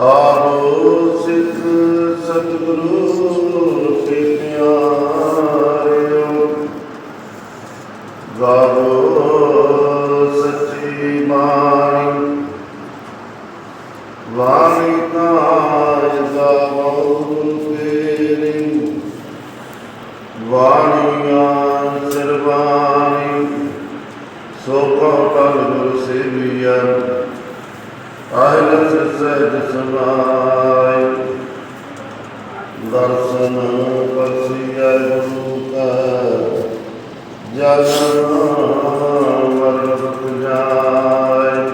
RO ਸਿੱਖ ਸਤਿਗੁਰੂ ਤੇ ਪਿਆਰਿਓ ਗਾਵੋ ਸੱਚੀ ਬਾਣੀ ਵਾਣੀ ਕਾਜ ਗਾਵੋ ਤੇਰੀ। ਵਾਣੀਆਂ ਸਰਬਾਣੀ ਸੋ ਕਉ ਕਲ ਗੁਰ ਸੇਵੀਆ। ਆਇਲਸ ਸਹਿਜ ਸਮਾਇ ਦਰਸ਼ਨ ਪਸਿਆ ਗੁਰੂ ਕਾ ਜਨ ਮਰਤ ਜਾਇ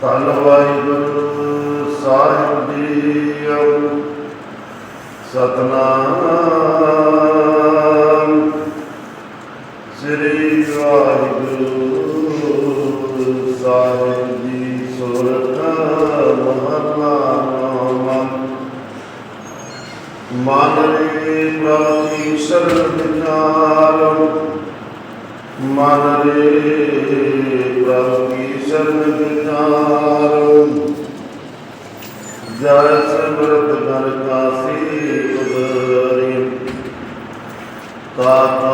ਧੰਨ ਵਾਹਿਗੁਰੂ ਸਾਹਿਬ ਜੀਓ ਸਤਨਾਮ ਸ੍ਰੀ ਵਾਹਿਗੁਰੂ ਮਨ ਰੇ ਪ੍ਰਭੂ ਸ਼ਰਨ ਵਿਚਾਰੋ ਮਨ ਰੇ ਪ੍ਰਭੂ ਕੀ ਸ਼ਰਨ ਵਿਚਾਰੋ ਜੈ ਸਿਮਰਤ ਗਰ ਕਾਸੀ ਉਦਰੀ ਤਾਤਾ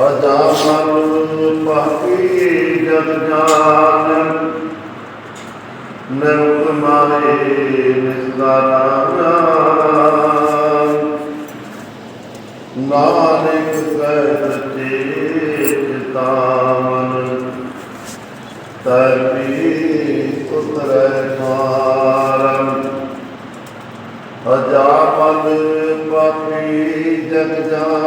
ਅਜਾਮਨ ਪਾਪੀ ਜਗ ਜਾਨ ਨਰਕ ਮਾਰੇ ਨਿਸਦਾਰਾ ਨਾਨਕ ਕਹਿਤ ਚੇਤਾ ਮਨ ਤਰਪੀ ਉਤਰੈ ਮਾਰਮ ਅਜਾਮਨ ਪਾਪੀ ਜਗ ਜਾਨ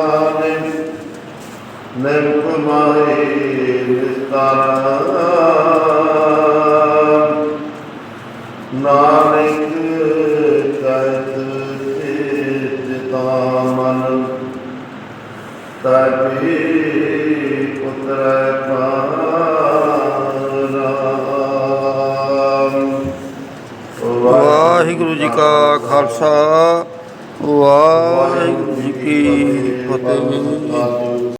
ਨਿਰਕ ਮਾਏ ਨਿਸਤਾਰਾ। ਨਾਨਕ ਕਹਿਤ ਚੇਤਾ ਮਨ ਤਬੀ ਪੁੱਤਰ ਪਾਰਾਮ ਵਾਹਿਗੁਰੂ ਜੀ ਕਾ ਖਾਲਸਾ, ਵਾਹਿਗੁਰੂ ਜੀ ਕੀ ਫਤਿਹ।